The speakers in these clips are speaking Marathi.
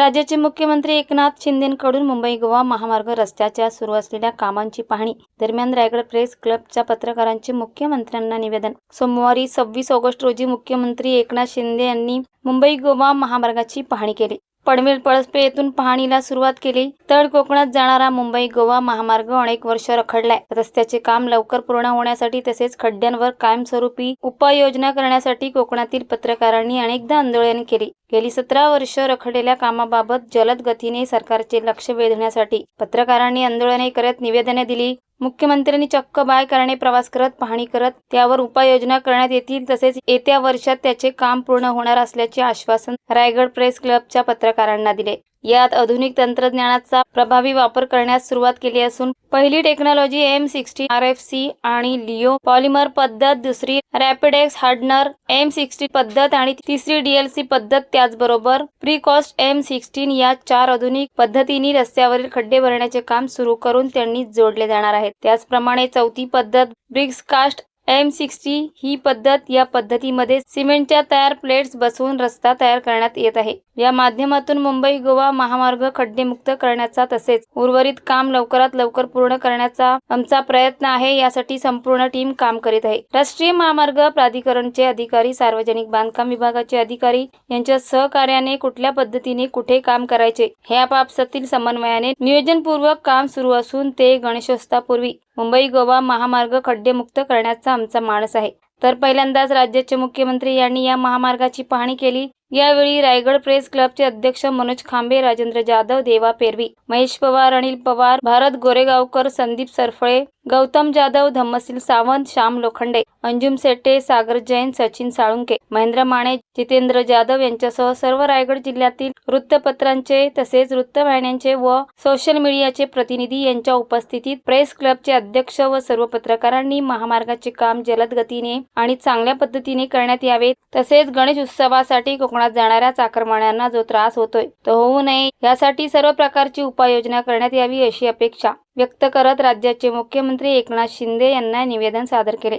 राज्याचे मुख्यमंत्री एकनाथ शिंदेकडून मुंबई गोवा महामार्ग रस्त्याच्या सुरू असलेल्या कामांची पाहणी. दरम्यान रायगड प्रेस क्लबच्या पत्रकारांचे मुख्यमंत्र्यांना निवेदन. सोमवारी सव्वीस ऑगस्ट रोजी मुख्यमंत्री एकनाथ शिंदे यांनी मुंबई गोवा महामार्गाची पाहणी केली. पडमेल पळसपे येथून पाहणीला सुरुवात केली तळ कोकणात जाणारा मुंबई गोवा महामार्ग अनेक वर्ष रखडलाय. रस्त्याचे काम लवकर पूर्ण होण्यासाठी तसेच खड्ड्यांवर कायमस्वरूपी उपाययोजना करण्यासाठी कोकणातील पत्रकारांनी अनेकदा आंदोलन केली. गेली सतरा वर्ष रखडलेल्या कामाबाबत जलद गतीने सरकारचे लक्ष वेधण्यासाठी पत्रकारांनी आंदोलने करत निवेदने दिली. मुख्यमंत्र्यांनी चक्क बाय कारणे प्रवास करत पाहणी करत त्यावर उपाययोजना करण्यात येतील तसेच येत्या वर्षात त्याचे काम पूर्ण होणार असल्याचे आश्वासन रायगड प्रेस क्लबच्या पत्रकारांना दिले. यात आधुनिक तंत्रज्ञानाचा प्रभावी वापर करण्यास सुरुवात केली असून पहिली technology M sixty R F C आणि लिओ पॉलिमर पद्धत दुसरी रॅपिडेक्स हार्डनर एम सिक्स्टी पद्धत आणि तिसरी डीएलसी पद्धत. त्याचबरोबर प्रीकॉस्ट एम सिक्स्टीन या चार आधुनिक पद्धतींनी रस्त्यावरील खड्डे भरण्याचे काम सुरू करून त्यांनी जोडले जाणार आहेत. त्याचप्रमाणे चौथी पद्धत ब्रिक्स कास्ट एम सिक्स्टी ही पद्धत या पद्धतीमध्ये सिमेंटच्या तयार प्लेट्स बसवून रस्ता तयार करण्यात येत आहे. या माध्यमातून मुंबई गोवा महामार्ग खड्डेमुक्त करण्याचा तसेच उर्वरित काम लवकरात लवकर पूर्ण करण्याचा आमचा प्रयत्न आहे यासाठी संपूर्ण टीम काम करीत आहे. राष्ट्रीय महामार्ग प्राधिकरणचे अधिकारी सार्वजनिक बांधकाम विभागाचे अधिकारी यांच्या सहकार्याने कुठल्या पद्धतीने कुठे काम करायचे हे आपापसातील समन्वयाने नियोजनपूर्वक काम सुरू असून ते गणेशोत्सवापूर्वी मुंबई गोवा महामार्ग खड्डेमुक्त करण्याचा आमचा मानस आहे. तर पहिल्यांदाच राज्याचे मुख्यमंत्री यांनी या महामार्गाची पाहणी केली. यावेळी रायगड प्रेस क्लबचे अध्यक्ष मनोज खांबे राजेंद्र जाधव देवा पेरवी महेश पवार अनिल पवार भारत गोरेगावकर संदीप सरफळे गौतम जाधव धम्मसिल सावंत श्याम लोखंडे अंजुम सेट्टे सागर जैन सचिन साळुंके महेंद्र माने जितेंद्र जाधव यांच्यासह सर्व रायगड जिल्ह्यातील वृत्तपत्रांचे तसेच वृत्तवाहिन्यांचे व सोशल मीडियाचे प्रतिनिधी यांच्या उपस्थितीत प्रेस क्लबचे अध्यक्ष व सर्व पत्रकारांनी महामार्गाचे काम जलद गतीने आणि चांगल्या पद्धतीने करण्यात यावे तसेच गणेश उत्सवासाठी कोकण कोकणात जाणाऱ्या चाकरमान्यांना जो त्रास होतोय तो होऊ नये. यासाठी सर्व प्रकारची उपाययोजना करण्यात यावी अशी अपेक्षा व्यक्त करत राज्याचे मुख्यमंत्री एकनाथ शिंदे यांना निवेदन सादर केले.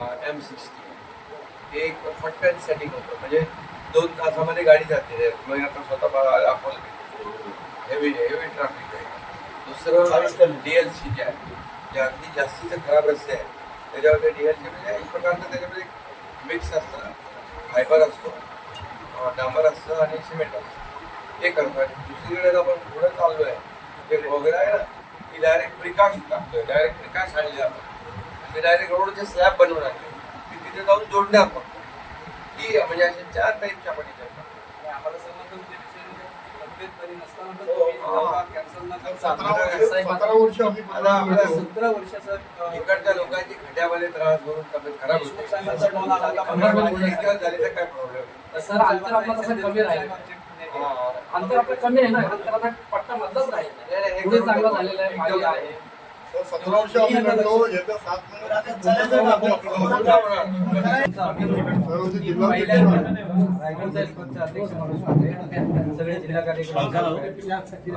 एम एक फटकन सेटिंग होतं. म्हणजे दोन तासामध्ये गाडी जाते. मग आता स्वतः बघा आपण हेवी हेवी ट्रॅफिक आहे. दुसरं डी एल सी जे आहे जे अगदी जास्तीचे खराब रस्ते आहे त्याच्यामध्ये डी एल सी म्हणजे एक प्रकारचं त्याच्यामध्ये मिक्स असतं फायबर असतो. डांबर असतं आणि सिमेंट असतं. ते करतो आणि दुसरीकडे आपण पुढं चाललो आहे ते वगैरे आहे ना की डायरेक्ट प्रिकाश टाकतोय डायरेक्ट प्रिकाश आणले आपण ते डायरेक्ट रोडचे स्लॅब बनवून आणले. की तिथे जाऊन जोडण्यात फक्त की म्हणजे असे चार टाईपच्या आपण याच्यात करतो. आम्हाला सतरा वर्षाचा इकडच्या लोकांची त्रास होऊन तब्येत खराब झाले तर काय प्रॉब्लेम सर अंतर आपलं तसं कमी राहील. अंतर आपलं कमी आहे ना अंतर आता पट्टा मधलाच राहील. चांगलं झालेलं आहे. आम्ही लढलो येत्या सात सगळे जिल्हा कार्यक्रम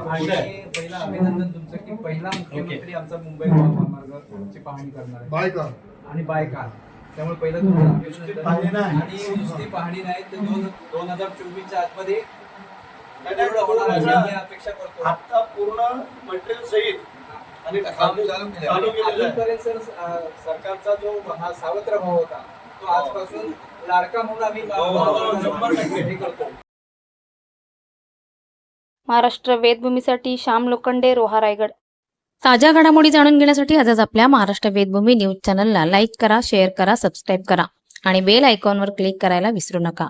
आणि पहिलं अभिनंदन तुमचं की पहिला मुख्यमंत्री आमचा मुंबई महामार्गाची पाहणी करणार आहे बाय आणि बाय कार त्यामुळे पहिलं तुमचं अभिनंदन आणि नुसती पाहणी नाही तर दोन दोन हजार चोवीसच्या आतमध्ये होणार अशी आम्ही अपेक्षा करतो आता पूर्ण मटेरियल सहित आणि काम चालू केलं चालू केलेलं आहे अजूनपर्यंत सर अं, सरकारचा जो हा सावत्र भाव होता तो आजपासून लाडका म्हणून आम्ही हो, हो, शंभर टक्के. हे करतो महाराष्ट्र वेदभूमीसाठी श्याम लोखंडे रोहा रायगड. ताज्या घडामोडी जाणून घेण्यासाठी आजच आपल्या महाराष्ट्र वेदभूमी न्यूज चॅनलला लाईक करा शेअर करा सबस्क्राईब करा आणि बेल आयकॉनवर क्लिक करायला विसरू नका.